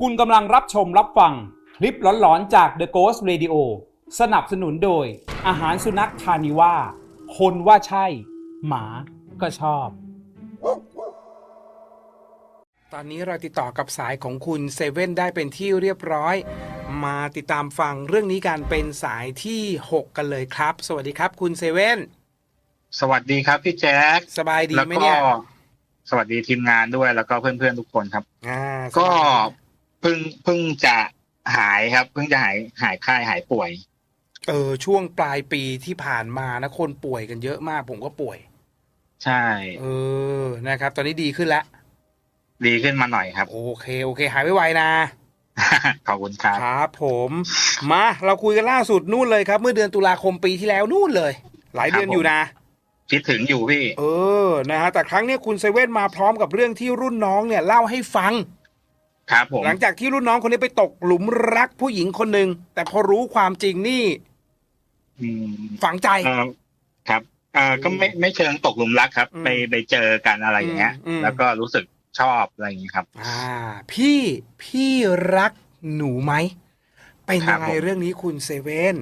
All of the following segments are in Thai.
คุณกำลังรับชมรับฟังคลิปหลอนๆจาก The Ghost Radio สนับสนุนโดย อาหารสุนัขคานิว่า คนว่าใช่ หมาก็ชอบ ตอนนี้เราติดต่อกับสายของคุณเซเว่นได้เป็นที่เรียบร้อย มาติดตามฟังเรื่องนี้กันเป็นสายที่ 6 กันเลยครับ สวัสดีครับ คุณเซเว่นสวัสดีครับพี่แจ๊คสบายดีแล้วไหมก็เนี่ยสวัสดีทีมงานด้วยแล้วก็เพื่อนๆทุกคนครับ อ่าก็สบายดี เพิ่งเพิ่งจะหายครับ เพิ่งจะหายหายไข้หายป่วย เออช่วงปลายปีที่ผ่านมานะคนป่วยกันเยอะมาก ผมก็ป่วย ใช่ เออนะครับ ตอนนี้ดีขึ้นแล้วดีขึ้นมาหน่อยครับ โอเค โอเค หายไวๆนะขอบคุณครับครับผมมาเราคุยกันล่าสุดนู่นเลยครับ เมื่อเดือนตุลาคมปีที่แล้วนู่นเลย หลายเดือนครับผมอยู่นะ คิดถึงอยู่พี่ เออนะฮะแต่ครั้งเนี้ยคุณเซเว่นมาพร้อมกับเรื่องที่รุ่นน้องเนี่ยเล่าให้ฟัง ครับผมหลังจากที่รุ่นน้องคนนี้ไปตกหลุมรักผู้หญิงคนหนึ่งแต่พอรู้ความจริงนี่อืมฝังใจเอ่อครับเอ่อก็ไม่ไม่เชิงตกหลุมรักครับอืมไปไปเจอกันอะไรอย่างเงี้ยอืมอืมแล้วก็รู้สึกชอบอะไรอย่างเงี้ยครับ อ่า พี่พี่รักหนูไหมเป็นครัยับงไงผมเรื่องนี้คุณเซเว่น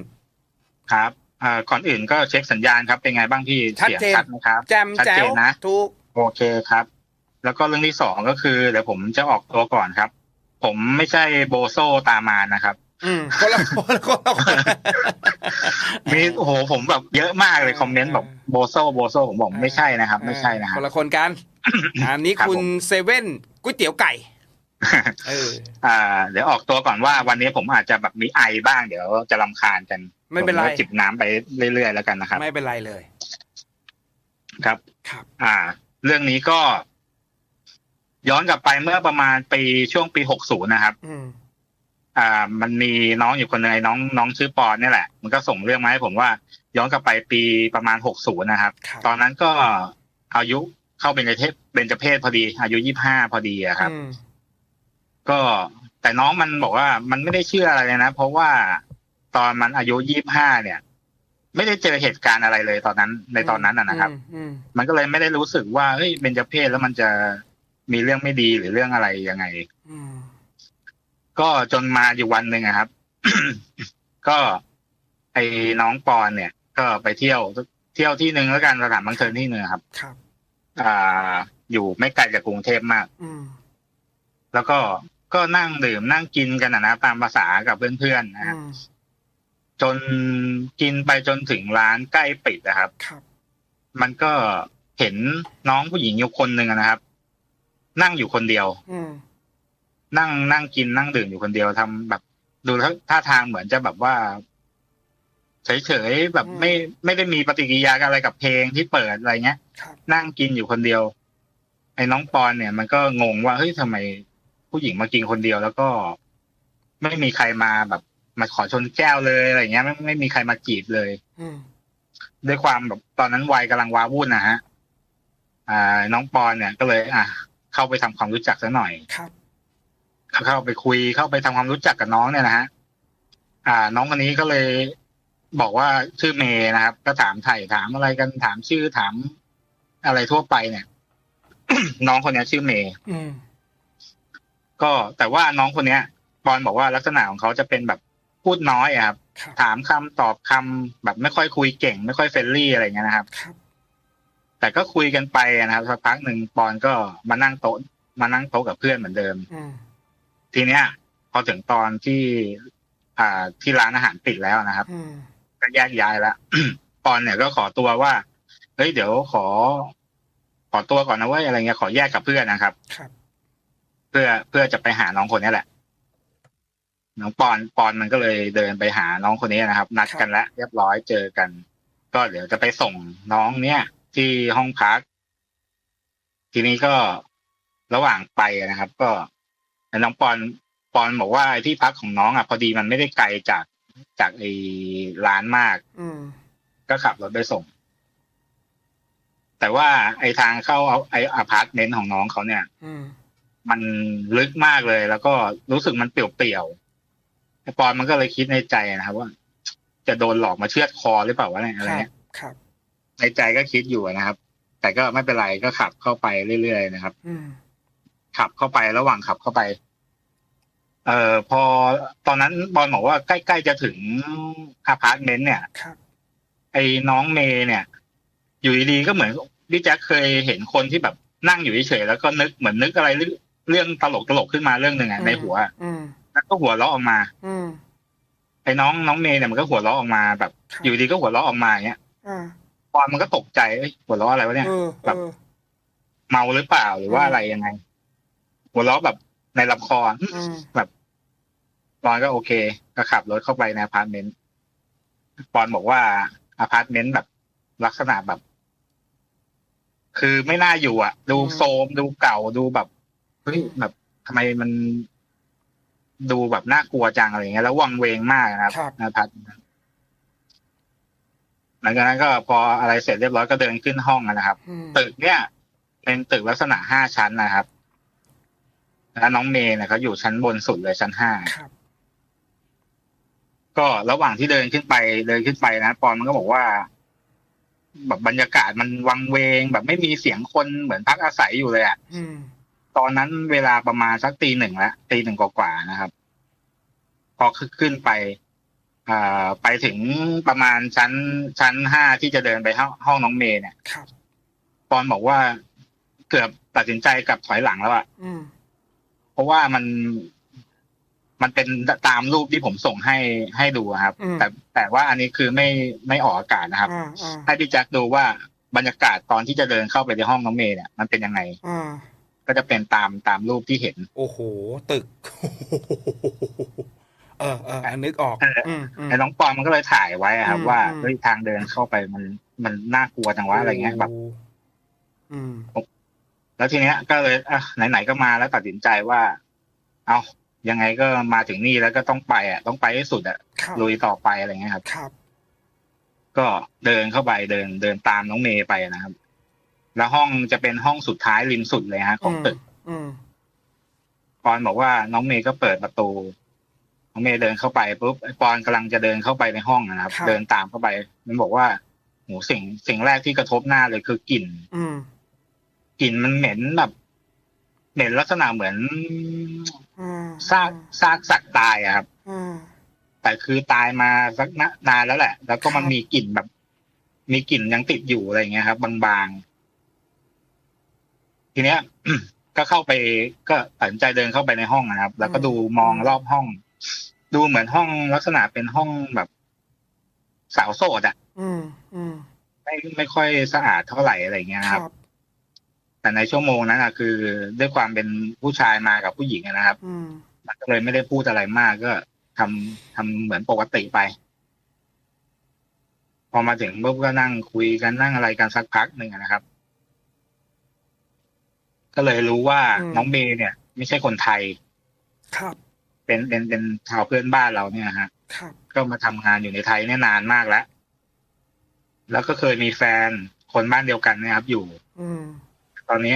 ครับเอ่อก่อนอื่นก็เช็คสัญญาณครับ เป็นไงบ้างพี่ชัดเสียงเจนชัดไหมครับแจมชัดแจ๋เจวนนะถูกโอเคครับ แล้วก็เรื่องที่สองก็คือเดี๋ยวผมจะออกตัวก่อนครับ ผมไม่ใช่โบโซตามานนะครับ อืมคนละคนละคนมีโอ้โหผมแบบเยอะมากเลยคอมเมนต์แบบโบโซโบโซผมบอกไม่ใช่นะครับ ไม่ใช่นะครับนละคนกันอันนี้คุณเซเว่นก๋วยเตี๋ยวไก่เอออ่า เดี๋ยวออกตัวก่อนว่าวันนี้ผมอาจจะแบบมีไอบ้างเดี๋ยวจะรำคาญกัน ไม่เป็นไรจิบน้ำไปเรื่อยๆแล้วกันนะครับ ไม่เป็นไรเลย ครับครับ อ่า เรื่องนี้ก็ ย้อนกลับไปเมื่อประมาณปีช่วงปีหกศูนย์นะครับอืมอ่า มันมีน้องอยู่คนหนึงไอ้น้องน้องชื่อปอนเนี่ยแหละ มันก็ส่งเรื่องมาให้ผมว่า ย้อนกลับไปปีประมาณหกศูนย์นะครับครับตอนนั้นก็อายุเข้าเป็นเทศเป็นจเพศพอดี อายุยี่ห้าพอดีอะครับอืมก็แต่น้องมันบอกว่ามันไม่ได้เชื่ออะไรเลยนะ เพราะว่าตอนมันอายุยี่ห้าเนี่ย ไม่ได้เจอเหตุการณ์อะไรเลยตอนนั้นในตอนนั้นนะนะครับอืมอืมมันก็เลยไม่ได้รู้สึกว่าเฮ้ยเป็นจเพศแล้วมันจะ มีเรื่องไม่ดีหรือเรื่องอะไรยังไงอืมก็จนมาอยู่วันหนึ่งอะครับ ก็ไอ้น้องปอนเนี่ย ก็ไปเที่ยวเที่ยวที่หนึ่งแล้วกันสถานบันเทิงที่หนึ่งครับครับ อ่า อยู่ไม่ไกลจากกรุงเทพมาก อืมแล้วก็ก็นั่งดื่มนั่งกินกันนะนะตามภาษากับเพื่อนๆนะอืฮะมจนกินไปจนถึงร้านใกล้ปิดนะครับ ครับ มันก็เห็นน้องผู้หญิงอยู่คนหนึ่งอะนะครับ นั่งอยู่คนเดียวอืมนั่งนั่งกินนั่งดื่มอยู่คนเดียวทำแบบ ดูท่าท่าทางเหมือนจะแบบว่าเฉยๆแบบไม่ไม่ได้มีปฏิกิริยาอะไรกับเพลงที่เปิดอะไรเงี้ยครับนั่งกินอยู่คนเดียว ไอ้น้องปอนเนี่ย มันก็งงว่าเฮ้ยทำไมผู้หญิงมากินคนเดียวแล้วก็ ไม่มีใครมาแบบมาขอชนแก้วเลยอะไรเงี้ย ไม่ไม่มีใครมาจีบเลยอืมด้วยความแบบตอนนั้นวัยกำลังว้าวุ่นนะฮะอ่า น้องปอนเนี่ยก็เลย อะ เข้าไปทำความรู้จักซะหน่อยครับเข้าไปคุยเข้าไปทำความรู้จักกับน้องเนี่ยนะฮะอ่า น้องคนนี้ก็เลยบอกว่าชื่อเมย์นะครับ ก็ถามไถ่ถามอะไรกันถามชื่อถามอะไรทั่วไปเนี่ย น้องคนเนี้ยชื่อเมย์อืมก็แต่ว่าน้องคนเนี้ยปอนบอกว่าลักษณะของเขาจะเป็นแบบพูดน้อยอะครับครับ ถามคำตอบคำแบบไม่ค่อยคุยเก่ง ไม่ค่อยเฟรนลี่อะไรเงี้ยนะครับครับ แต่ก็คุยกันไปนะครับสักพักหนึ่งปอนก็มานั่งโต๊ะมานั่งโต๊ะกับเพื่อนเหมือนเดิมอืมทีเนี้ย พอถึงตอนที่ อ่าที่ร้านอาหารปิดแล้วนะครับอืมก็แยกย้ายแล้วปอนเนี่ยก็ขอตัวว่าเฮ้ยเดี๋ยวขอ ขอตัวก่อนนะเว้ยอะไรเงี้ยขอแยกกับเพื่อนนะครับครับ เพื่อเพื่อจะไปหาน้องคนนี้แหละน้องปอนปอนมันก็เลยเดินไปหาน้องคนนี้นะครับ นัดกันแล้วเรียบร้อยเจอกัน ก็เดี๋ยวจะไปส่งน้องเนี่ย ที่ห้องพัก ทีนี้ก็ระหว่างไปนะครับ ก็น้องปอนปอนบอกว่าไอ้ที่พักของน้องอะพอดีมันไม่ได้ไกลจากจากไอ้ร้านมาก อืมก็ขับรถไปส่ง แต่ว่าไอ้ทางเข้าเอาไอ้อพาร์ตเมนต์ของน้องเขาเนี่ย อืมมันลึกมากเลย แล้วก็รู้สึกมันเปลี่ยวๆไอ้ปอนมันก็เลยคิดในใจนะครับว่า จะโดนหลอกมาเชือดคอหรือเปล่าวะเนี่ยอะไรครับเงี้ยครับ ในใจก็คิดอยู่นะครับ แต่ก็ไม่เป็นไรก็ขับเข้าไปเรื่อยๆนะครับอืมขับเข้าไประหว่างขับเข้าไป เอ่อพอตอนนั้นบอลบอกว่าใกล้ๆจะถึงอพาร์ตเมนต์เนี่ยครับไอ้น้องเมย์เนี่ย อยู่ดีๆก็เหมือนพี่แจ็คเคยเห็นคนที่แบบนั่งอยู่เฉยๆแล้วก็นึกเหมือนนึกอะไรเรื่องเรื่องตลกตลกๆขึ้นมาเรื่องหนึ่งอะในหัวอืมแล้วก็หัวเราะออกมา อืมไอ้น้องน้องเมย์เนี่ยมันก็หัวเราะออกมาแบบครับอยู่ดีก็หัวเราะออกมาอย่างเงี้ยอ่า ปอนมันก็ตกใจเอ้ยหัวเราะอะไรวะเนี่ยเออแบบเออเมาหรือเปล่าหรือว่าอืมอะไรยังไง หัวเราะแบบในลำคออืมปอนก็โอเค ก็ขับรถเข้าไปในอพาร์ตเมนต์ปอนบอกว่าอพาร์ตเมนต์แบบลักษณะแบบ คือไม่น่าอยู่ อะ ดูโซมดูเก่าดูแบบเฮ้ยแบบทำไมมันดูแบบน่ากลัวจังอะไรอย่างเงี้ยแล้ววังเวงมากนะครับครับในอพาร์ตเมนต์ หลังจากนั้นก็พออะไรเสร็จเรียบร้อยก็เดินขึ้นห้องอะนะครับอืมตึกเนี่ย เป็นตึกลักษณะห้าชั้นนะครับ แล้วน้องเมย์เนี่ยเขาอยู่ชั้นบนสุดเลยชั้นห้าครับก็ระหว่างที่เดินขึ้นไปเดินขึ้นไปนะปอนมันก็บอกว่าแบบบรรยากาศมันวังเวง แบบไม่มีเสียงคนเหมือนพักอาศัยอยู่เลยอะอืมตอนนั้นเวลาประมาณสักตีหนึ่งแล้วตีหนึ่งกว่าๆนะครับ พอขึ้นไป อ่าไปถึงประมาณชั้นชั้นห้าที่จะเดินไปห้องห้องน้องเมย์เนี่ยครับปอนบอกว่าเกือบตัดสินใจกลับถอยหลังแล้วอะอืมเพราะว่ามันมันเป็นตามรูปที่ผมส่งให้ให้ดูอะครับอืมแต่แต่ว่าอันนี้คือไม่ไม่ออกอากาศนะครับอ่าอ่าให้พี่แจ็คดูว่าบรรยากาศตอนที่จะเดินเข้าไปในห้องน้องเมย์เนี่ยมันเป็นยังไงอ่าก็จะเป็นตามตามรูปที่เห็น โอ้โห ตึก เออเอออะนึกออกเอออืมอืมไอ้น้องปอนมันก็เลยถ่ายไว้อะครับอืมว่าอืมเฮ้ยทางเดินเข้าไปมันมันน่ากลัวจังวะอะไรเงี้ยแบบอืมแล้วทีเนี้ย ก็เลยอะไหนๆก็มาแล้วตัดสินใจว่า เอายังไงก็มาถึงนี่แล้วก็ต้องไปอะ ต้องไปให้สุดอะครับลุยต่อไปอะไรเงี้ยครับครับ ก็เดินเข้าไปเดินเดินตามน้องเมย์ไปนะครับ แล้วห้องจะเป็นห้องสุดท้ายริมสุดเลยฮะ ของตึกอืมปอนบอกว่าน้องเมย์ก็เปิดประตู น้องเมย์เดินเข้าไปปุ๊บไอ้ปอนกำลังจะเดินเข้าไปในห้องนะครับ เดินตามเข้าไป มันบอกว่าโหสิ่งสิ่งแรกที่กระทบหน้าเลยคือกลิ่นอืมกลิ่นมันเหม็นแบบเหม็นลักษณะเหมือนอืมซากซากสัตว์ตายอะครับอืมแต่คือตายมาสักนานแล้วแหละ แล้วก็มันครับมีกลิ่นแบบ มีกลิ่นยังติดอยู่อะไรอย่างเงี้ยครับ บางๆ ทีเนี้ยก็เข้าไปก็ตัดสินใจเดินเข้าไปในห้องนะครับ แล้วก็ดูมองรอบห้อง ดูเหมือนห้องลักษณะเป็นห้องแบบสาวโสดอะอืมอืมไม่ไม่ค่อยสะอาดเท่าไหร่อะไรอย่างเงี้ยคครัรับบแต่ในชั่วโมงนั้นอะคือด้วยความเป็นผู้ชายมากับผู้หญิงอะนะครับ อืมมันก็เลยไม่ได้พูดอะไรมากก็ทำทำเหมือนปกติไป พอมาถึงปุ๊บก็นั่งคุยกันนั่งอะไรกันสักพักหนึ่งอะนะครับ ก็เลยรู้ว่าอืมน้องเมย์เนี่ย ไม่ใช่คนไทย ครับ เป็นเป็นเป็นชาวเพื่อนบ้านเราเนี่ยฮะครับก็มาทำงานอยู่ในไทยเนี่ยนานมากแล้ว แล้วก็เคยมีแฟนคนบ้านเดียวกันเนะครับ อยู่ อืมตอนนี้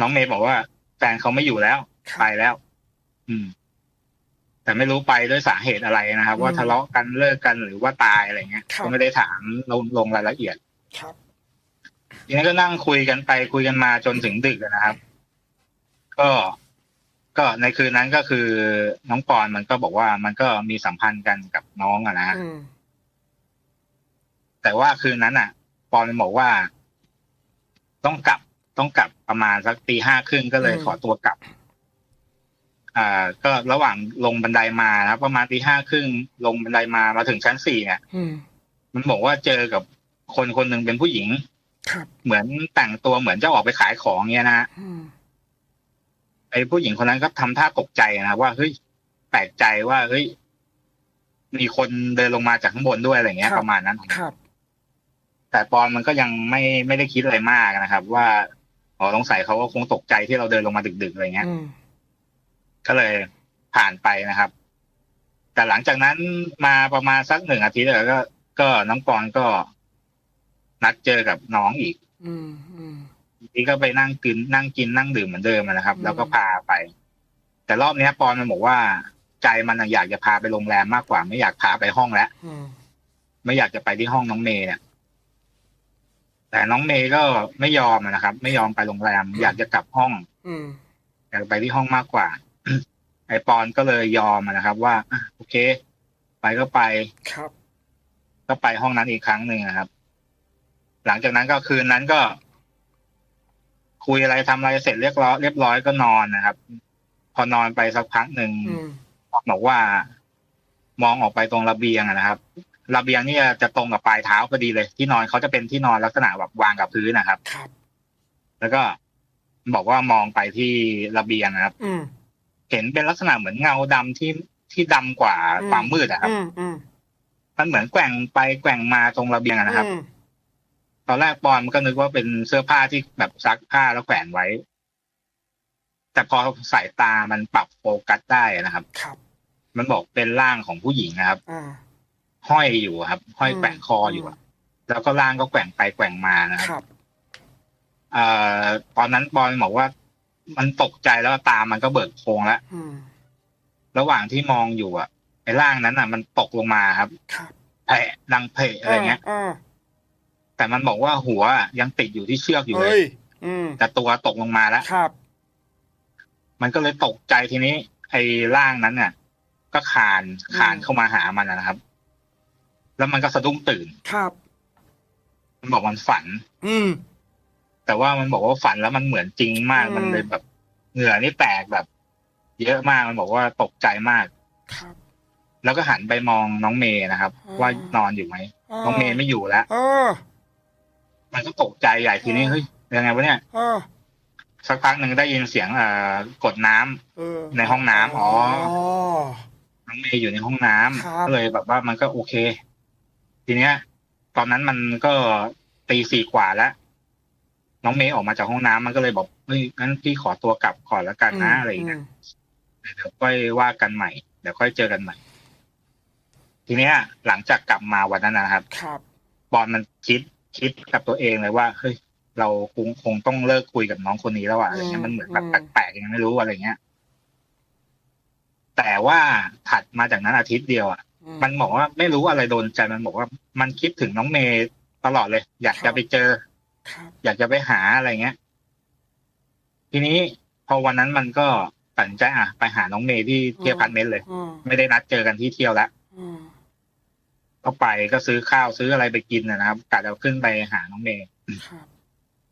น้องเมย์บอกว่า แฟนเขาไม่อยู่แล้วครับไปแล้ว อืม แต่ไม่รู้ไปด้วยสาเหตุอะไรนะครับอืมว่าทะเลาะกันเลิกกันหรือว่าตายอะไรเงี้ยครับก็ไม่ได้ถามลงลงรายละเอียดครับทีนี้ก็นั่งคุยกันไปคุยกันมาจนถึงดึกอะนะครับ ก็ ก็ในคืนนั้นก็คือน้องปอนมันก็บอกว่ามันก็มีสัมพันธ์กันกับน้องอะนะฮะอืมแต่ว่าคืนนั้นอะ ปอนมันบอกว่า ต้องกลับต้องกลับประมาณสักตีห้าครึ่งก็เลยขอตัวกลับ อ่า ก็ระหว่างลงบันไดมานะครับประมาณตีห้าครึ่งลงบันไดมามาถึงชั้นสี่เนี่ยอืมมันบอกว่าเจอกับคนคนหนึ่งเป็นผู้หญิงครับเหมือนแต่งตัวเหมือนจะออกไปขายของเงี้ยนะฮะอืม ไอ้ผู้หญิงคนนั้นก็ทำท่าตกใจนะว่าเฮ้ยแปลกใจว่าเฮ้ยมีคนเดินลงมาจากข้างบนด้วยอะไรเงี้ย ประมาณนั้นครับ แต่ปอนมันก็ยังไม่ไม่ได้คิดอะไรมากนะครับ ว่าอ๋อสงสัยเขาก็คงตกใจที่เราเดินลงมาดึกๆอะไรเงี้ยอืมก็เลยผ่านไปนะครับ แต่หลังจากนั้นมาประมาณสักหนึ่งอาทิตย์แล้วก็ ก็น้องปอนก็นัดเจอกับน้องอีก อืม อืมที่ก็ไปนั่งกินนั่งกินนั่งดื่มเหมือนเดิมนะครับอืมแล้วก็พาไป แต่รอบเนี้ยปอนมันบอกว่า ใจมันอะอยากจะพาไปโรงแรมมากกว่า ไม่อยากพาไปห้องแล้วอืมไม่อยากจะไปที่ห้องน้องเมย์เนี่ยแต่น้องเมย์ก็ไม่ยอมนะครับ ไม่ยอมไปโรงแรม อยากจะกลับห้องอืมอยากไปที่ห้องมากกว่า ไออปอนก็เลยยอมนะครับ ว่าอะโอเค ไปก็ไปครับ ก็ไปห้องนั้นอีกครั้งหนึ่งนะครับ หลังจากนั้นก็คืนนั้นก็ คุยอะไรทำอะไรเสร็จเรียบร้อยเรียบร้อยก็นอนนะครับ พอนอนไปสักพักหนึ่งอืมบอกว่า มองออกไปตรงระเบียงอะนะครับระเบียงนี่จะตรงกับปลายเท้าพอดีเลย ที่นอนเขาจะเป็นที่นอนลักษณะแบบวางกับพื้นนะครับครับแล้วก็บอกว่ามองไปที่ระเบียงนะครับอืมเห็นเป็นลักษณะเหมือนเงาดำที่ที่ดำกว่าอืมความมืดอะครับอืมอืมมันเหมือนแกว่งไปแกว่งมาตรงระเบียงอะนะครับ อืมตอนแรกปอนมันก็นึกว่าเป็นเสื้อผ้าที่แบบซักผ้าแล้วแขวนไว้ แต่พอสายตามันปรับโฟกัสได้นะครับ ครับ มันบอกเป็นร่างของผู้หญิงนะครับอ่าห้อยอยู่ครับ ห้อยแกว่งคออยู่อะแล้วก็ร่างก็แกว่งไปแกว่งมานะคครับรับเอ่อตอนนั้นปอนบอกว่า มันตกใจแล้วตามันก็เบิกโพรงแล้วอืมระหว่างที่มองอยู่อะไอ้ร่างนั้นอะมันตกลงมาครับครับแผลดังเพะอะไรเงี้ยอ่า แต่มันบอกว่าหัวอะยังติดอยู่ที่เชือกอยู่เลเฮ้ยยอืมแต่ตัวตกลงมาแล้วครับ มันก็เลยตกใจทีนี้ ไอ้ร่างนั้นน่ะ ก็คานอืมคานเข้ามาหามันนะครับ แล้วมันก็สะดุ้งตื่นครับ มันบอกมันฝัน อืม แต่ว่ามันบอกว่าฝันแล้วมันเหมือนจริงมากอืมมันเลยแบบเหงื่อนี่แตกแบบ เยอะมากมันบอกว่าตกใจมากครับแล้วก็หันไปมองน้องเมย์นะครับอืมว่านอนอยู่ไหมน้องเมย์ไม่อยู่แล้วเออ มันก็ตกใจใหญ่ทีนี้อืมเฮ้ยยังไงวะเนี่ยเออสักพักหนึ่งได้ยินเสียงเอ่อกดน้ำเออในห้องน้ำอ๋ออ๋อน้องเมย์อยู่ในห้องน้ำครับก็เลยแบบว่ามันก็โอเค ทีเนี้ย ตอนนั้นมันก็ตีสี่กว่าแล้วน้องเมย์ออกมาจากห้องน้ำมันก็เลยบอกเฮ้ยงั้นพี่ขอตัวกลับก่อนแล้วกันนะอะไรอย่างเงี้ยเดี๋ยวค่อยว่ากันใหม่เดี๋ยวค่อยเจอกันใหม่ ทีเนี้ย หลังจากกลับมาวันนั้นนะครับครับบอลมันคิด คิดกับตัวเองเลยว่าเฮ้ยเราคงคงต้องเลิกคุยกับน้องคนนี้แล้วอะอะไรเงี้ยมันเหมือนแบบแปลกๆยังไม่รู้อะไรเงี้ย แต่ว่าถัดมาจากนั้นอาทิตย์เดียวอะมันบอกว่าไม่รู้อะไรโดนใจมันบอกว่า มันคิดถึงน้องเมย์ตลอดเลย อยากครัจะบไปเจอครับอยากจะไปหาอะไรเงี้ย ทีนี้พอวันนั้นมันก็ตัดสินใจอะ ไปหาน้องเมย์ที่เที่ยวพันเมนเลยอืมไม่ได้นัดเจอกันที่เที่ยวแล้วอืม ก็ไปก็ซื้อข้าวซื้ออะไรไปกินนะนะครับกะจะขึ้นไปหาน้องเมย์ครับ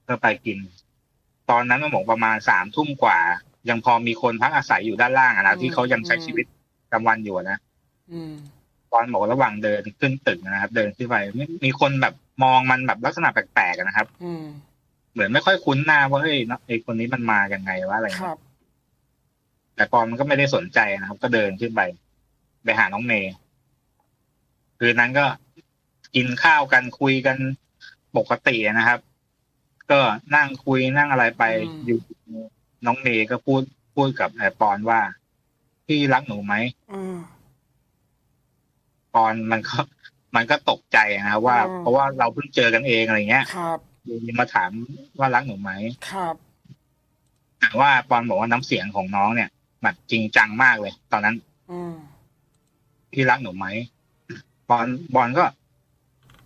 ก็ไปกิน ตอนนั้นมันบอกประมาณสามทุ่มกว่า ยังพอมีคนพักอาศัยอยู่ด้านล่างอะนะที่เขายังใช้ชีวิตประจำวันอยู่อะนะอืมตอนบอกว่าระหว่างเดินขึ้นตึกนะครับ เดินขึ้นไปมีมีคนแบบมองมันแบบลักษณะแปลกๆอะนะครับอืมเหมือนไม่ค่อยคุ้นหน้าว่าเฮ้ยเนอะไอคนนี้มันมายังไงวะอะไรคเงี้รัยบแต่ปอนมันก็ไม่ได้สนใจนะครับ ก็เดินขึ้นไป ไปหาน้องเมย์ คืนนั้นก็กินข้าวกันคุยกันปกตินะครับ ก็นั่งคุยนั่งอะไรไปอืมอยู่น้องเมย์ก็พูดพูดกับไอปอนว่า พี่รักหนูไหมอืมปอนมันก็ มันก็ตกใจนะครับว่าอืมเพราะว่าเราเพิ่งเจอกันเองอะไรเงี้ยครับอยู่ดีมาถามว่ารักหนูไหมครับแต่ว่าปอนบอกว่าน้ำเสียงของน้องเนี่ยแบบจริงจังมากเลย ตอนนั้น อืมพี่รักหนูไหม บอลบอลก็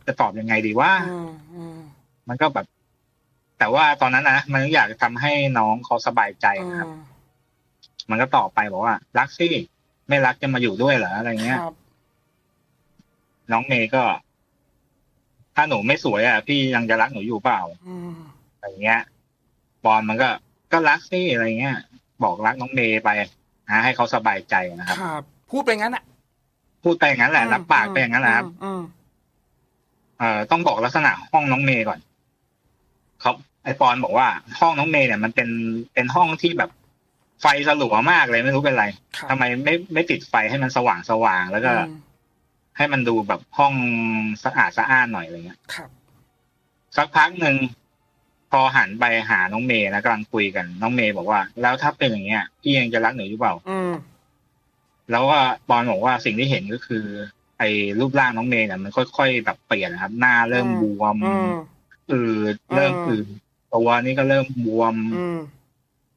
จะตอบยังไงดีว่าอืมอืมมันก็แบบ แต่ว่าตอนนั้นนะมันอยากทำให้น้องเขาสบายใจอืนะครับมมันก็ตอบไปบอกว่า รักสิไม่รักจะมาอยู่ด้วยเหรออะไรเงี้ยครับน้องเมย์ก็ ถ้าหนูไม่สวยอะ พี่ยังจะรักหนูอยู่เปล่าอืมอะไรเงี้ยบอลมันก็ ก็รักสิอะไรเงี้ยบอกรักน้องเมย์ไปนะให้เขาสบายใจนะครับครับพูดไปงั้นอะ พูดไปอย่างนั้นแหละ รับปากไปอย่างนั้นแหละครับอืมเอ่อต้องบอกลักษณะห้องน้องเมย์ก่อนเขาไอปอนบอกว่า ห้องน้องเมย์เนี่ยมันเป็นเป็นห้องที่แบบไฟสลัวมากเลยไม่รู้เป็นไรครับทำไมไม่ไม่ติดไฟให้มันสว่างสว่างแล้วก็อืมให้มันดูแบบห้องสะอาดสะอ้านหน่อยอะไรเงี้ยครับสักพักหนึ่งพอหันไปหาน้องเมย์นะกำลังคุยกัน น้องเมย์บอกว่า แล้วถ้าเป็นอย่างเงี้ยพี่ยังจะรักหนูอยู่เปล่าอืม แล้วก็ปอนบอกว่าสิ่งที่เห็นก็คือ ไอ้รูปร่างน้องเมย์เนี่ยมันค่อย ๆ แบบเปลี่ยนนะครับ หน้าเริ่มบวมอืมอืดเริ่มอืมอืดตัวนี่ก็เริ่มบวมอืม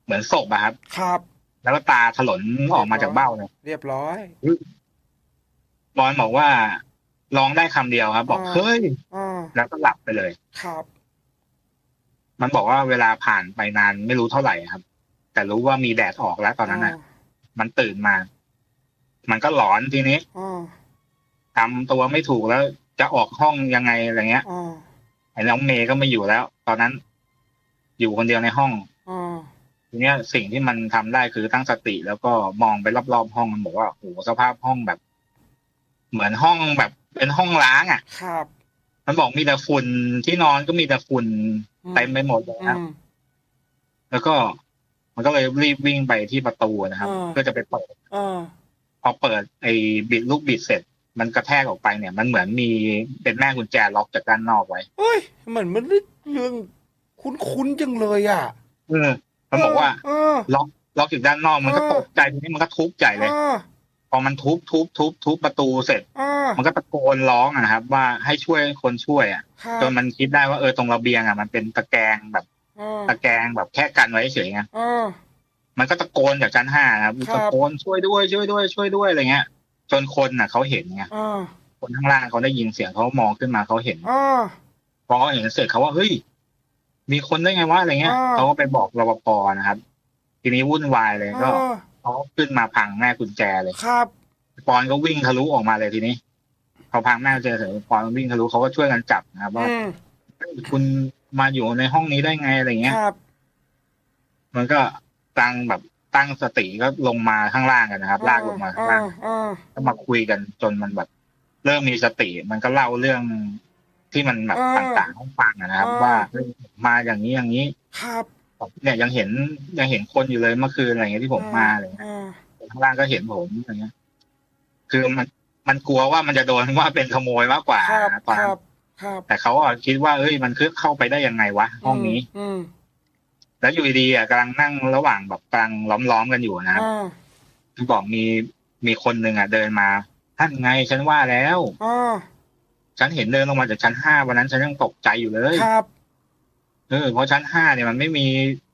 เหมือนศพอะครับ ครับ แล้วก็ตาถลนออกมาจากเบ้าเนี่ยเรียบร้อยบอลบอกว่าร้องได้คำเดียวครับ บอกอ่าเฮ้ยอ่าแล้วก็หลับไปเลย ครับ มันบอกว่าเวลาผ่านไปนานไม่รู้เท่าไหร่ครับ แต่รู้ว่ามีแดดออกแล้วตอนนั้นน่ะ มันตื่นมา มันก็หลอนทีนี้อ๋อทำตัวไม่ถูกแล้ว จะออกห้องยังไงอะไรเงี้ยอ๋อไอ้น้องเมย์ก็ไม่อยู่แล้ว ตอนนั้น อยู่คนเดียวในห้องอ๋อทีเนี้ยสิ่งที่มันทำได้คือตั้งสติ แล้วก็มองไปรอบๆห้องมันบอกว่าโอ้โหสภาพห้องแบบ เหมือนห้องแบบเป็นห้องล้างอะ ครับ มันบอกมีแต่ฝุ่นที่นอนก็มีแต่ฝุ่นอืมเต็มไปหมดเลยอืนะมแล้วก็มันก็เลยรีบวิ่งไปที่ประตูนะครับอ่าเพื่อจะไปเปิดอ๋อ พอเปิดไอ้บิดลูกบิดเสร็จ มันกระแทกออกไปเนี่ย มันเหมือนมีเป็นแม่กุญแจล็อกจากด้านนอกไว้เฮ้ยเหมือนมันเรื่องคุ้นๆจังเลยอะเออมันบอกว่าเออล็อกล็อกจากด้านนอกมันก็เออตกใจทีนี้มันก็ทุบใหญ่เลยเออพอมันทุบทุบทุบทุบประตูเสร็จเออมันก็ตะโกนร้องอะนะครับ ว่าให้ช่วยคนช่วยอะครับจนมันคิดได้ว่าเออตรงระเบียงอะมันเป็นตะแกรงแบบเออตะแกรงแบบแค่กันไว้เฉยๆไงเออ มันก็ตะโกนจากชั้นห้านะครับครับตะโกนช่วยด้วยช่วยด้วย ช่วยด้วยอะไรเงี้ย จนคนน่ะเขาเห็นไงเออคนข้างล่างเขาได้ยินเสียงเขามองขึ้นมาเขาเห็นเออพอเขาเห็นเสร็จเขาว่าเฮ้ยมีคนได้ไงวะอะไรเงี้ยอ่าเขาก็ไปบอกรปภนะครับ ทีนี้วุ่นวายเลยก็เออเขาขึ้นมาพังแม่กุญแจเลยครับปอนก็วิ่งทะลุออกมาเลยทีนี้พอพังแม่กุญแจเสร็จปอนวิ่งทะลุเขาก็ช่วยกันจับนะครับว่าอืมคุณมาอยู่ในห้องนี้ได้ไงอะไรเงี้ยครับมันก็ ตั้งแบบตั้งสติก็ลงมาข้างล่างกันนะครับ ลากลงมาข้างล่างเออก็มาคุยกันจนมันแบบเริ่มมีสติ มันก็เล่าเรื่องที่มันแบบเออต่างๆให้ฟังอะนะครับเออว่าเฮ้ยมาอย่างนี้อย่างนี้ครับเนี่ยยังเห็นยังเห็นคนอยู่เลยเมื่อคืนอะไรเงี้ยที่ผมมาอะไรเงี้ยเออข้างล่างก็เห็นผมอะไรเงี้ย คือมันมันกลัวว่ามันจะโดนว่าเป็นขโมยมากกว่าครับนะตอนคนั้นรับครับแต่เขาอะคิดว่าเอ้ยมันคือเข้าไปได้ยังไงวะห้องนี้อืม แล้วอยู่ดีๆอะกำลังนั่งระหว่างแบบกำลังล้อมๆกันอยู่นะครับอ่าบอกมีมีคนหนึ่งอะเดินมา ท่านไงฉันว่าแล้วอ่าฉันเห็นเดินลงมาจากชั้นห้าวันนั้นฉันยังตกใจอยู่เลยครับเออเพราะชั้นห้าเนี่ยมันไม่มี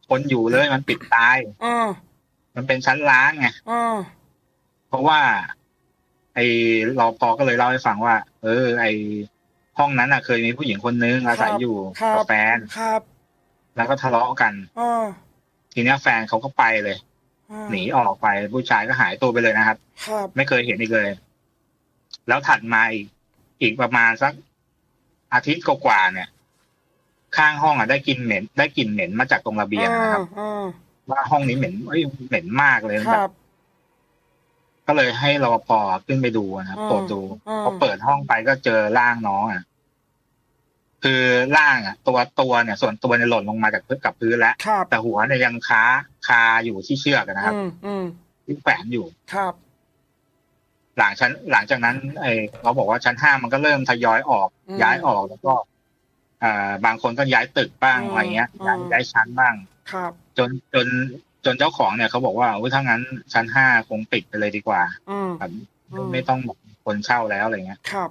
คนอยู่เลยมันปิดตายอ่ามันเป็นชั้นล้างไงอ่าเพราะว่า ไอ้รอพอก็เลยเล่าให้ฟังว่า เออ ไอ้ห้องนั้นอะ เคยมีผู้หญิงคนนึงอาศัยอยู่กับแฟนครับ แล้วก็ทะเลาะกันอ่าทีเนี้ยแฟนเขาก็ไปเลยอ่าหนีออกไปผู้ชายก็หายตัวไปเลยนะครับครับไม่เคยเห็นอีกเลย แล้วถัดมาอีกอีกประมาณสักอาทิตย์กว่าๆเนี่ย ข้างห้องอะได้กลินเหม็น ได้กลิ่นเหม็นมาจากตรงระเบียงนะครับอ่าว่าห้องนี้เหม็นเอ้ยเหม็นมากเลยคแบรับบก็เลยให้รปภขึ้นไปดูนะครับอ่าตรวจดูอ่าพอเปิดห้องไปก็เจอร่างน้องอะ คือร่างอะ ตัวตัวเนี่ย ส่วนตัวเนี่ยหล่นลงมาจากพื้นกับพื้นแล้วครับแต่หัวเนี่ยยังค้าคาอยู่ที่เชือกอะนะครับ อืมอืมที่แขวนอยู่ครับ หลังชั้นหลังจากนั้นไอ้เขาบอกว่าชั้นห้ามันก็เริ่มทยอยออกอืมย้ายออกแล้วก็อ่าบางคนก็ย้ายตึกบ้างอืมอะไรเงี้ยอืมย้ายย้ายชั้นบ้างครับ จนจนจนเจ้าของเนี่ยเขาบอกว่าอุ้ยถ้างั้นชั้นห้าคงปิดไปเลยดีกว่าอืมแบบอืมไม่ต้องแบบคนเช่าแล้วอะไรเงี้ยครับ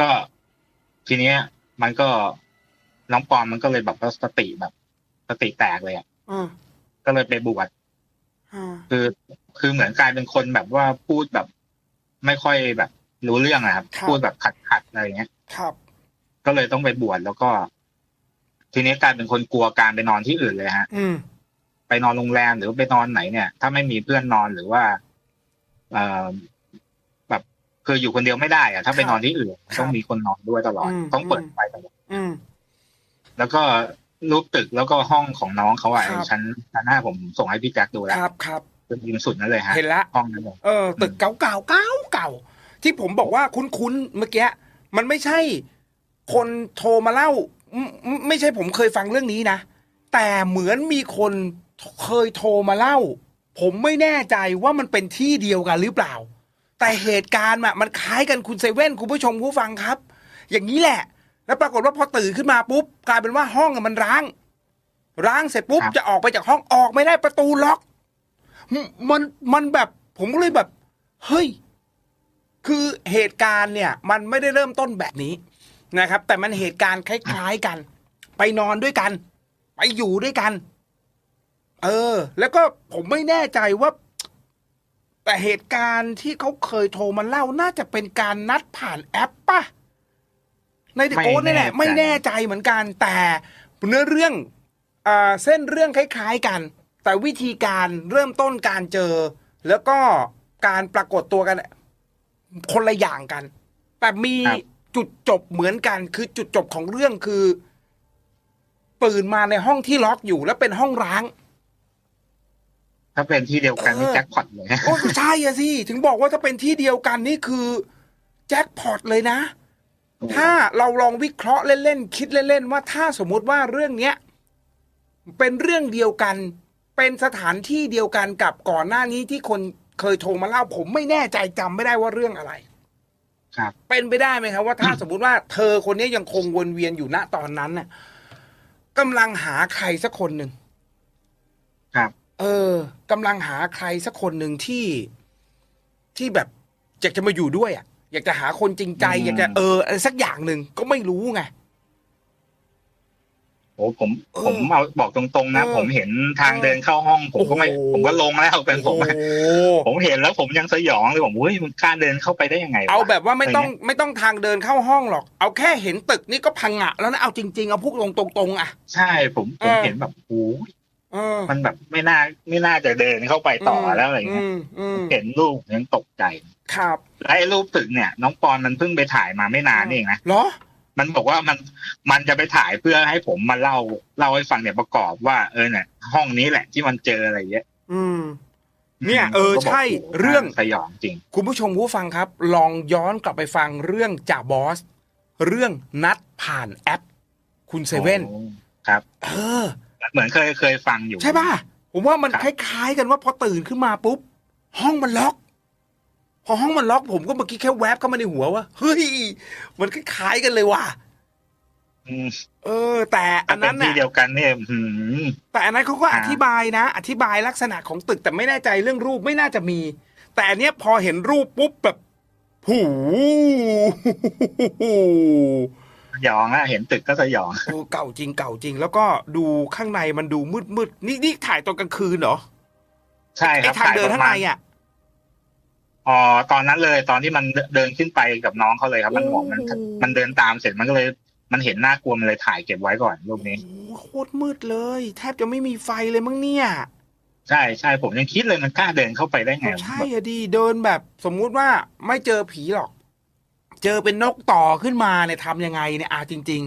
ก็ ทีเนี้ย มันก็น้องปอนมันก็เลยแบบว่าสติแบบ สติแตกเลยอะอ่าก็เลยไปบวชอ่าคือคือเหมือนกลายเป็นคนแบบว่าพูดแบบ ไม่ค่อยแบบ รู้เรื่องอะครับพูดแบบขัดขัดๆอะไรอย่างเงี้ยครับ ก็เลยต้องไปบวชแล้วก็ ทีนี้กลายเป็นคนกลัวการไปนอนที่อื่นเลยฮะ อืมไปนอนโรงแรมหรือไปนอนไหนเนี่ย ถ้าไม่มีเพื่อนนอนหรือว่า เอ่อแบบ คืออยู่คนเดียวไม่ได้อะถ้าไปนอนที่อื่นครับต้องมีคนนอนด้วยตลอดอืมต้องเปิดไฟตลอดอืมแล้วก็รูปตึกแล้วก็ห้องของน้องเขาอะครับไอ้ชั้นชั้นหน้าผมส่งให้พี่แจ็คดูแล้วครับครับเป็นริมสุดนั่นเลยฮะเห็นละห้องนั้นเลยเออตึกเก่าเก่าเก่าเก่าที่ผมบอกว่าคุ้นๆเมื่อกี้มันไม่ใช่ คนโทรมาเล่า ไม่ไม่ไม่ใช่ผมเคยฟังเรื่องนี้นะ แต่เหมือนมีคนเคยโทรมาเล่า ผมไม่แน่ใจว่ามันเป็นที่เดียวกันหรือเปล่า แต่เหตุการณ์อะมันคล้ายกันคุณเซเว่นคุณผู้ชมผู้ฟังครับ อย่างนี้แหละ แล้วปรากฏว่าพอตื่นขึ้นมาปุ๊บกลายเป็นว่าห้องอะมันร้าง ร้างเสร็จปุ๊บจะออกไปจากห้องออกไม่ได้ประตูล็อกมันมันแบบ ผมก็เลยแบบ เฮ้ย คือเหตุการณ์เนี่ย มันไม่ได้เริ่มต้นแบบนี้นะครับ แต่มันเหตุการณ์คล้ายๆกัน ไปนอนด้วยกัน ไปอยู่ด้วยกัน เออ แล้วก็ผมไม่แน่ใจว่า แต่เหตุการณ์ที่เขาเคยโทรมาเล่าน่าจะเป็นการนัดผ่านแอปปะในเดโกนี่แหละไม่แน่ใจเหมือนกัน แต่เนื้อเรื่องอ่าเส้นเรื่องคล้าย ๆกัน แต่วิธีการเริ่มต้นการเจอ แล้วก็การปรากฏตัวกัน คนละอย่างกัน แต่มีครับจุดจบเหมือนกัน คือจุดจบของเรื่องคือตื่นมาในห้องที่ล็อกอยู่แล้วเป็นห้องร้าง ถ้าเป็นที่เดียวกันนี่เออแจ็คพอตเลยโอ้ก็ใช่อะสิ ถึงบอกว่าถ้าเป็นที่เดียวกันนี่คือแจ็คพอตเลยนะ ถ้าเราลองวิเคราะห์เล่นๆคิดเล่นๆว่าถ้าสมมุติว่าเรื่องเนี้ยเป็นเรื่องเดียวกัน เป็นสถานที่เดียวกันกับก่อนหน้านี้ที่คนเคยโทรมาเล่าผมไม่แน่ใจจำไม่ได้ว่าเรื่องอะไร ครับ เป็นไปได้ไหมครับ ว่าถ้าสมมุติว่าเธอคนนี้ยังคงวนเวียนอยู่ณตอนนั้นน่ะกำลังหาใครสักคนหนึ่งครับ เออกำลังหาใครสักคนหนึ่งที่ที่แบบอยากจะมาอยู่ด้วยอะ อยากจะหาคนจริงใจอืมอยากจะเอออะไรสักอย่างหนึ่งก็ไม่รู้ไงโอ้ผมเออผมเอาบอกตรงๆนะเออผมเห็นทางเดินเข้าห้อง ผมก็ไม่โอ้โหผมก็ลงแล้วเป็นผมโอ้อะโหผมเห็นแล้วผมยังสยองเลยผมเฮ้ยมันกล้าเดินเข้าไปได้ยังไงวะเอาแบบว่าไม่ต้องะรเงี้ยไม่ต้องทางเดินเข้าห้องหรอก เอาแค่เห็นตึกนี่ก็พังงะแล้วนะเอาจริง ๆ เอาพูดตรงๆอะ ใช่ผมผมเออเห็นแบบโอ้ยเออ มันแบบไม่น่าไม่น่าจะเดินเข้าไปต่อแล้วอะไรเงี้ยมอืมเห็นรูปยังตกใจ ครับและไอ้รูปตึกเนี่ย น้องปอนมันเพิ่งไปถ่ายมาไม่นานเองนะเหรอ มันบอกว่ามันมันจะไปถ่ายเพื่อให้ผมมาเล่าเล่าให้ฟังเนี่ยประกอบว่าเออเนี่ย ห้องนี้แหละที่มันเจออะไรเงี้ยอืมเนี่ยเออผมก็บอกใช่โโหเรื่องสยองจริง คุณผู้ชมผู้ฟังครับ ลองย้อนกลับไปฟังเรื่องจ่าบอส เรื่องนัดผ่านแอป คุณเซเว่นโอ้ครับ เออ เหมือนเคยเคยฟังอยู่ ใช่ป่ะ ผมว่ามันครับคล้ายๆกันว่าพอตื่นขึ้นมาปุ๊บ ห้องมันล็อก พอห้องมันล็อก ผมก็เมื่อกี้แค่แวบเข้ามาในหัวว่าเฮ้ยมันคล้ายๆกันเลยว่ะอืมเออ แต่อัถ้านเป็นั้นนที่น่ะเดียวกันเนี่ยอืมแต่อันนั้นเขาก็อ่าอธิบายนะ อธิบายลักษณะของตึกแต่ไม่แน่ใจเรื่องรูปไม่น่าจะมี แต่อันเนี้ยพอเห็นรูปปุ๊บแบบหูส ยองอะเห็นตึกก็สยองโอ้เก่าจริงเก่าจริง แล้วก็ดูข้างในมันดูมืดมืดๆนี่นี่ถ่ายตอนกลางคืนเหรอ ใช่คไอ้รับทางเดินถ่ยข้างในอะอ๋อตอนนั้นเลย ตอนที่มันเดินขึ้นไปกับน้องเขาเลยครับ มันบอกมันโอ้มันเดินตามเสร็จมันก็เลย มันเห็นน่ากลัวมันเลยถ่ายเก็บไว้ก่อนรูปนี้โอ้โหโคตรมืดเลย แทบจะไม่มีไฟเลยมั้งเนี่ยใช่ใช่ผมยังคิดเลยมันกล้าเดินเข้าไปได้ไงใช่อะดีเดินแบบสมมุติว่าไม่เจอผีหรอก เจอเป็นนกต่อขึ้นมาเนี่ยทำยังไงเนี่ยอาจริง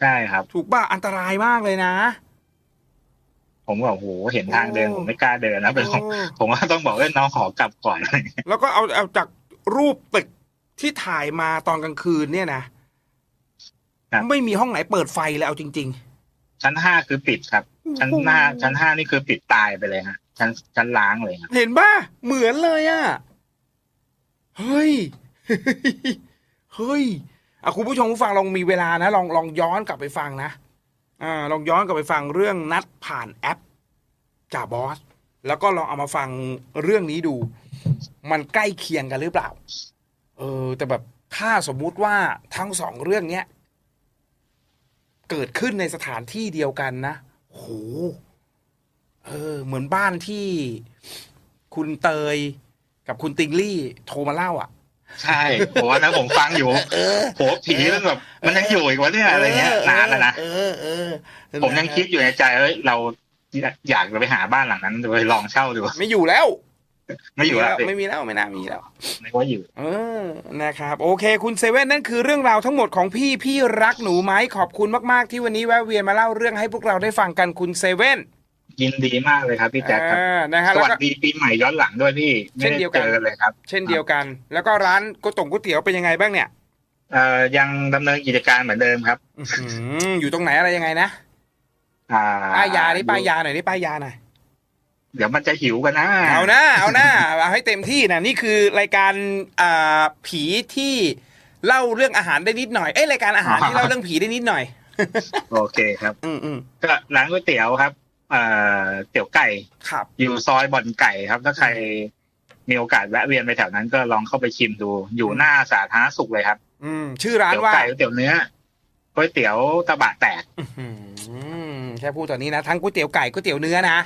ใช่ครับๆถูกป่ะอันตรายมากเลยนะ ผมก็โอ้โหเห็นทางเดินโอ้ผมไม่กล้าเดินนะเป็นผมโอ้ผมว่าต้องบอกว่าน้องขอกลับก่อนแล้วก็เอาเอาจากรูปตึกที่ถ่ายมาตอนกลางคืนเนี่ยนะครับไม่มีห้องไหนเปิดไฟเลยเอาจริงชั้นห้าคือปิดครับๆชั้นหน้า ชั้นห้านี่คือปิดตายไปเลยฮะชั้นชั้นล้างเลยครับเห็นป่ะเหมือนเลยอะเฮ้ย เฮ้ยอะคุณผู้ชมผู้ฟังลองมีเวลานะ ลองลองย้อนกลับไปฟังนะอ่าลองย้อนกลับไปฟังเรื่องนัดผ่านแอปจ่าบอส แล้วก็ลองเอามาฟังเรื่องนี้ดู มันใกล้เคียงกันหรือเปล่า เออ แต่แบบถ้าสมมุติว่าทั้งสองเรื่องเนี้ยเกิดขึ้นในสถานที่เดียวกันนะโหเออ เหมือนบ้านที่คุณเตยกับคุณติงลี่โทรมาเล่าอะ ใช่ผมว่านั้นผมฟังอยู่โหผีมันแบบ มันยังอยู่อีกวะเนี่ยอะไรเงี้ยนานแล้วนะเออเออผมยังคิดอยู่ในใจเฮ้ยเราอยากจะไปหาบ้านหลังนั้นโดยลองเช่าดูไม่อยู่แล้ว ไม่อยู่แล้วไม่มีแล้วไม่น่ามีแล้วไม่ว่าอยู่ เออนะครับ โอเค คุณเซเว่นนั่นคือเรื่องราวทั้งหมดของพี่พี่รักหนูไหมขอบคุณมาก ๆ ที่วันนี้แวะเวียนมาเล่าเรื่องให้พวกเราได้ฟังกันคุณเซเว่น ยินดีมากเลยครับพี่แจ็คครับอ่านะฮะสแล้ววัสก็ดีปีใหม่ย้อนหลังด้วยพี่ไม่เช่นได้เดียวกัเจนอเลยครับ เช่นเดียวกัน แล้วก็ร้านก๋วยตงก๋วยเตี๋ยวเป็นยังไงบ้างเนี่ยเอ่อยังดำเนินกิจการเหมือนเดิมครับอื้อหืออยู่ตรงไหนอะไรยังไงนะอ่าป้ายยานี่ป้ายยาหน่อยนี่ป้ายยาหน่อยเดี๋ยวมันจะหิวกันนะเอาหน้าเอาหน้าเอาให้เต็มที่นะนี่คือรายการอ่าผีที่เล่าเรื่องอาหารได้นิดหน่อยเอ้ยรายการอาหารที่เล่าเรื่องผีได้นิดหน่อยโอเคครับ อืมอืมก็ร้านก๋วยเตี๋ยวครับ เอ่อเตี๋ยวไก่ครับอยู่ซอยบ่อนไก่ครับ ถ้าใครมีโอกาสแวะเวียนไปแถวนั้นก็ลองเข้าไปชิมดู อยู่หน้าสาธารณสุขเลยครับ อืม ชื่อร้านเตี๋ยวว่าไก่ก๋วยเตี๋ยวเนื้อก๋วยเตี๋ยวตะบะแตกอืมแค่พูดตอนนี้นะทั้งก๋วยเตี๋ยวไก่ก๋วยเตี๋ยวเนื้อนะ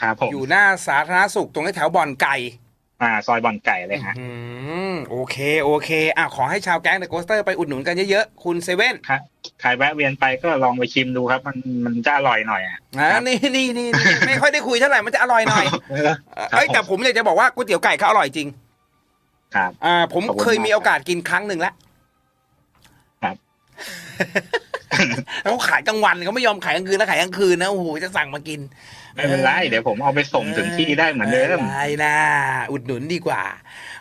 ครับผมอยู่หน้าสาธารณสุขตรงแถวบ่อนไก่ อ่าซอยบ่อนไก่เลยฮะอืมโอเคโอเคอะขอให้ชาวแก๊งเดอะโกสเตอร์ไปอุดหนุนกันเยอะๆคุณเซเว่นครับใครแวะเวียนไปก็ลองไปชิมดูครับ มันมันจะอร่อยหน่อยอะอ่าครับนี่นี่นี่นี่ไม่ค่อยได้คุยเท่าไหร่มันจะอร่อยหน่อยเออเอ้ยแต่ผมอยากจะบอกว่าก๋วยเตี๋ยวไก่เขาอร่อยจริง ครับ อ่า ผมขอบคุณเคยมีมากโอกาสกินครั้งหนึ่งแล้วครับ เขาขายกลางวันเขาไม่ยอมขายกลางคืนแล้วขายกลางคืนนะโอ้โหจะสั่งมากินไม่เป็นไรเดี๋ยวผมเอาไปส่งถึงที่ได้เหมือนเดิมได้นะอุดหนุนดีกว่า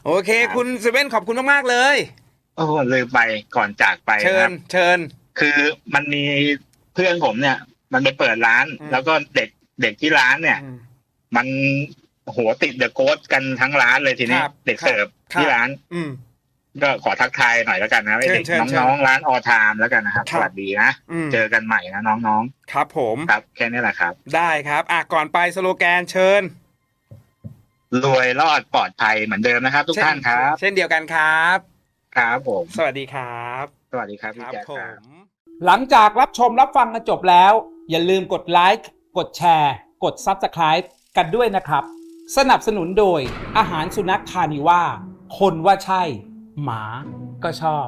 โอเคครับคุณเซเว่นขอบคุณมากๆเลยโอ้ลืมไปก่อนจากไปเชินะคญรับเชิญ คือมันมีเพื่อนผมเนี่ย มันไปเปิดร้านอืมแล้วก็เด็กเด็กที่ร้านเนี่ยอืมมันโหัวติดเดอะโกสกันทั้งร้านเลยทีนี้ครับเด็กเสิร์ฟครับที่ร้าน อืม ก็ขอทักทายหน่อยแล้วกันนะไอ้เด็กเชิญเชิญน้องๆร้านออทามแล้วกันนะครับครับสวัสดีนะอืมเจอกันใหม่นะน้องครับผมๆครับแค่นี้แหละครับ ได้ครับอะก่อนไปสโลแกนเชิญ รวยรอดปลอดภัยเหมือนเดิมนะครับ ทุกท่านครับ เช่นเดียวกันครับ ครับผม สวัสดีครับ สวัสดีครับคพี่รับแจ๊คผครับมหลังจากรับชมรับฟังกันจบแล้ว อย่าลืมกดไลค์กดแชร์ กด Subscribe กันด้วยนะครับ สนับสนุนโดยอาหารสุนัขคานิว่าคนว่าใช่ หมาก็ชอบ